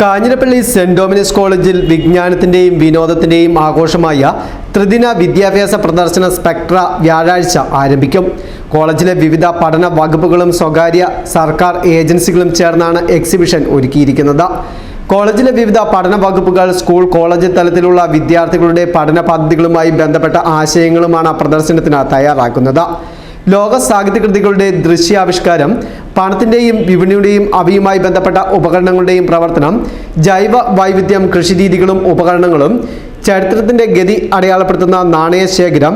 Kanjirappally saint Dominic's കോളേജിൽ വിജ്ഞാനത്തിന്റെയും വിനോദത്തിന്റെയും ആഘോഷമായ ത്രിദിന വിദ്യാഭ്യാസ പ്രദർശന സ്പെക്ട്ര വ്യാഴാഴ്ച ആരംഭിക്കും. കോളേജിലെ വിവിധ പഠന വകുപ്പുകളും സ്വകാര്യ സർക്കാർ ഏജൻസികളും ചേർന്നാണ് എക്സിബിഷൻ ഒരുക്കിയിരിക്കുന്നത്. കോളേജിലെ വിവിധ പഠന വകുപ്പുകൾ സ്കൂൾ കോളേജ് തലത്തിലുള്ള വിദ്യാർത്ഥികളുടെ പഠന പദ്ധതികളുമായി ബന്ധപ്പെട്ട ആശയങ്ങളുമാണ് പ്രദർശനത്തിന് തയ്യാറാക്കുന്നത്. ലോക സാഹിത്യകൃതികളുടെ ദൃശ്യാവിഷ്കാരം പണത്തിന്റെയും വിപണിയുടെയും അവയുമായി ബന്ധപ്പെട്ട ഉപകരണങ്ങളുടെയും പ്രവർത്തനം ജൈവ വൈവിധ്യം കൃഷിരീതികളും ഉപകരണങ്ങളും ചരിത്രത്തിന്റെ ഗതി അടയാളപ്പെടുത്തുന്ന നാണയ ശേഖരം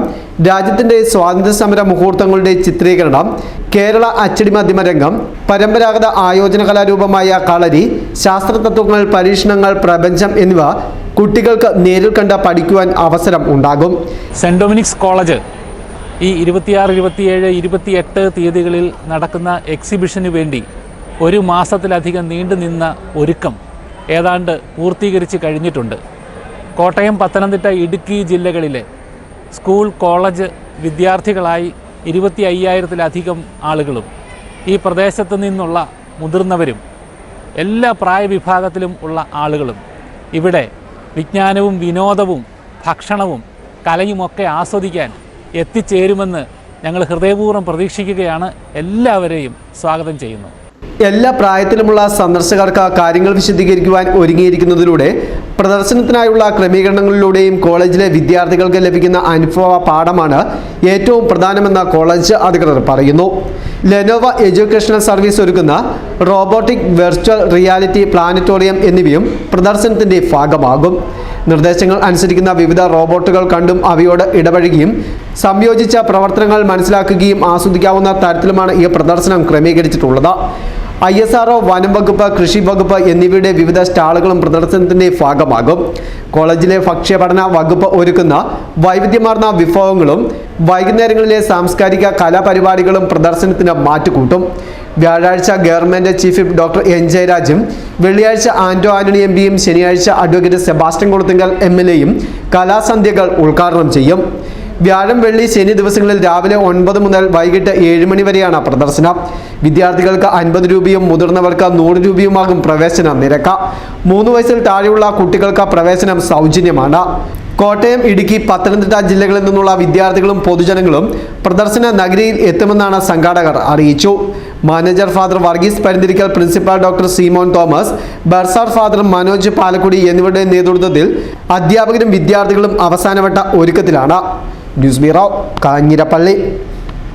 രാജ്യത്തിന്റെ സ്വാതന്ത്ര്യ സമര മുഹൂർത്തങ്ങളുടെ ചിത്രീകരണം കേരള അച്ചടി മാധ്യമ രംഗം പരമ്പരാഗത ആയോജന കലാരൂപമായ കളരി ശാസ്ത്രതത്വങ്ങൾ പരീക്ഷണങ്ങൾ പ്രപഞ്ചം എന്നിവ കുട്ടികൾക്ക് നേരിൽ കണ്ട് പഠിക്കുവാൻ അവസരം ഉണ്ടാകും. സെന്റ് ഡൊമിനിക്സ് കോളേജ് ഈ ഇരുപത്തിയാറ് ഇരുപത്തിയേഴ് ഇരുപത്തിയെട്ട് തീയതികളിൽ നടക്കുന്ന എക്സിബിഷന് വേണ്ടി ഒരു മാസത്തിലധികം നീണ്ടു നിന്ന ഒരുക്കം ഏതാണ്ട് പൂർത്തീകരിച്ച് കഴിഞ്ഞിട്ടുണ്ട്. കോട്ടയം പത്തനംതിട്ട ഇടുക്കി ജില്ലകളിലെ സ്കൂൾ കോളേജ് വിദ്യാർത്ഥികളായി ഇരുപത്തി അയ്യായിരത്തിലധികം ആളുകളും ഈ പ്രദേശത്ത് നിന്നുള്ള മുതിർന്നവരും എല്ലാ പ്രായവിഭാഗത്തിലും ഉള്ള ആളുകളും ഇവിടെ വിജ്ഞാനവും വിനോദവും ഭക്ഷണവും കലയുമൊക്കെ ആസ്വദിക്കാൻ എത്തിച്ചേരുമെന്ന് ഞങ്ങൾ ഹൃദയപൂർവം പ്രതീക്ഷിക്കുകയാണ്. എല്ലാവരെയും സ്വാഗതം ചെയ്യുന്നു. എല്ലാ പ്രായത്തിലുമുള്ള സന്ദർശകർക്ക് കാര്യങ്ങൾ വിശദീകരിക്കുവാൻ ഒരുങ്ങിയിരിക്കുന്നതിലൂടെ പ്രദർശനത്തിനായുള്ള ക്രമീകരണങ്ങളിലൂടെയും കോളേജിലെ വിദ്യാർത്ഥികൾക്ക് ലഭിക്കുന്ന അനുഭവ പാഠമാണ് ഏറ്റവും പ്രധാനമെന്ന് കോളേജ് അധികൃതർ പറയുന്നു. ലെനോവ എഡ്യൂക്കേഷണൽ സർവീസ് ഒരുക്കുന്ന റോബോട്ടിക് വെർച്വൽ റിയാലിറ്റി പ്ലാനറ്റോറിയം എന്നിവയും പ്രദർശനത്തിന്റെ ഭാഗമാകും. നിർദ്ദേശങ്ങൾ അനുസരിക്കുന്ന വിവിധ റോബോട്ടുകൾ കണ്ടും അവയോട് ഇടപഴകിയും സംയോജിച്ച പ്രവർത്തനങ്ങൾ മനസ്സിലാക്കുകയും ആസ്വദിക്കാവുന്ന തരത്തിലുമാണ് ഈ പ്രദർശനം ക്രമീകരിച്ചിട്ടുള്ളത്. ഐ എസ് ആർഒ വനം വകുപ്പ് കൃഷി വകുപ്പ് എന്നിവയുടെ വിവിധ സ്റ്റാളുകളും പ്രദർശനത്തിന്റെ ഭാഗമാകും. കോളേജിലെ ഭക്ഷ്യപഠന വകുപ്പ് ഒരുക്കുന്ന വൈവിധ്യമാർന്ന വിഭവങ്ങളും വൈകുന്നേരങ്ങളിലെ സാംസ്കാരിക കലാപരിപാടികളും പ്രദർശനത്തിന് മാറ്റുകൂട്ടും. വ്യാഴാഴ്ച ഗവൺമെന്റ് ചീഫ് ഡോക്ടർ എൻ ജയരാജും വെള്ളിയാഴ്ച ആന്റോ ആന്റണി എം പിയും ശനിയാഴ്ച advocate Sebastian Koluthinkal M L എയും കലാസന്ധ്യകൾ ഉദ്ഘാടനം ചെയ്യും. വ്യാഴം വെള്ളി ശനി ദിവസങ്ങളിൽ രാവിലെ ഒൻപത് മുതൽ വൈകിട്ട് ഏഴ് മണി വരെയാണ് പ്രദർശനം. വിദ്യാർത്ഥികൾക്ക് അൻപത് രൂപയും മുതിർന്നവർക്ക് നൂറ് രൂപയുമാകും പ്രവേശന നിരക്ക്. മൂന്ന് വയസ്സിൽ താഴെയുള്ള കുട്ടികൾക്ക് പ്രവേശനം സൗജന്യമാണ്. കോട്ടയം ഇടുക്കി പത്തനംതിട്ട ജില്ലകളിൽ നിന്നുള്ള വിദ്യാർത്ഥികളും പൊതുജനങ്ങളും പ്രദർശന നഗരിയിൽ എത്തുമെന്നാണ് സംഘാടകർ അറിയിച്ചു. Manager father Varghese Parinthirickal principal doctor Simon Thomas bursar father Manoj Palakkudy എന്നിവരുടെ നേതൃത്വത്തിൽ അധ്യാപകരും വിദ്യാർത്ഥികളും അവസാനവട്ട ഒരുക്കത്തിലാണ്. juz birak kanyi dapat lek.